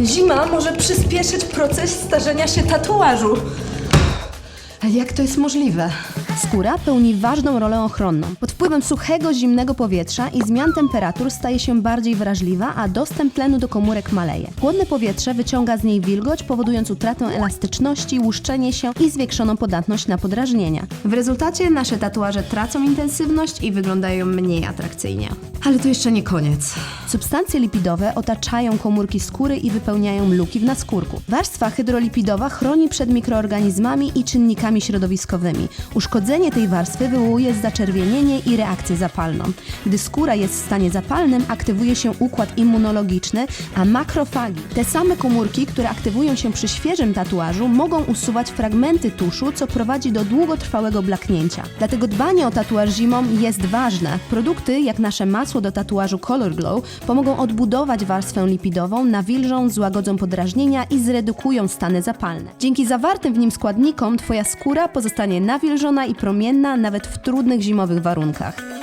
Zima może przyspieszyć proces starzenia się tatuażu. Jak to jest możliwe? Skóra pełni ważną rolę ochronną. Pod wpływem suchego, zimnego powietrza i zmian temperatur staje się bardziej wrażliwa, a dostęp tlenu do komórek maleje. Chłodne powietrze wyciąga z niej wilgoć, powodując utratę elastyczności, łuszczenie się i zwiększoną podatność na podrażnienia. W rezultacie nasze tatuaże tracą intensywność i wyglądają mniej atrakcyjnie. Ale to jeszcze nie koniec. Substancje lipidowe otaczają komórki skóry i wypełniają luki w naskórku. Warstwa hydrolipidowa chroni przed mikroorganizmami i czynnikami środowiskowymi. Uszkodzenie tej warstwy wywołuje zaczerwienienie i reakcję zapalną. Gdy skóra jest w stanie zapalnym, aktywuje się układ immunologiczny, a makrofagi, te same komórki, które aktywują się przy świeżym tatuażu, mogą usuwać fragmenty tuszu, co prowadzi do długotrwałego blaknięcia. Dlatego dbanie o tatuaż zimą jest ważne. Produkty, jak nasze masło do tatuażu Color Glow, pomogą odbudować warstwę lipidową, nawilżą, złagodzą podrażnienia i zredukują stany zapalne. Dzięki zawartym w nim składnikom Twoja skóra pozostanie nawilżona promienna nawet w trudnych zimowych warunkach.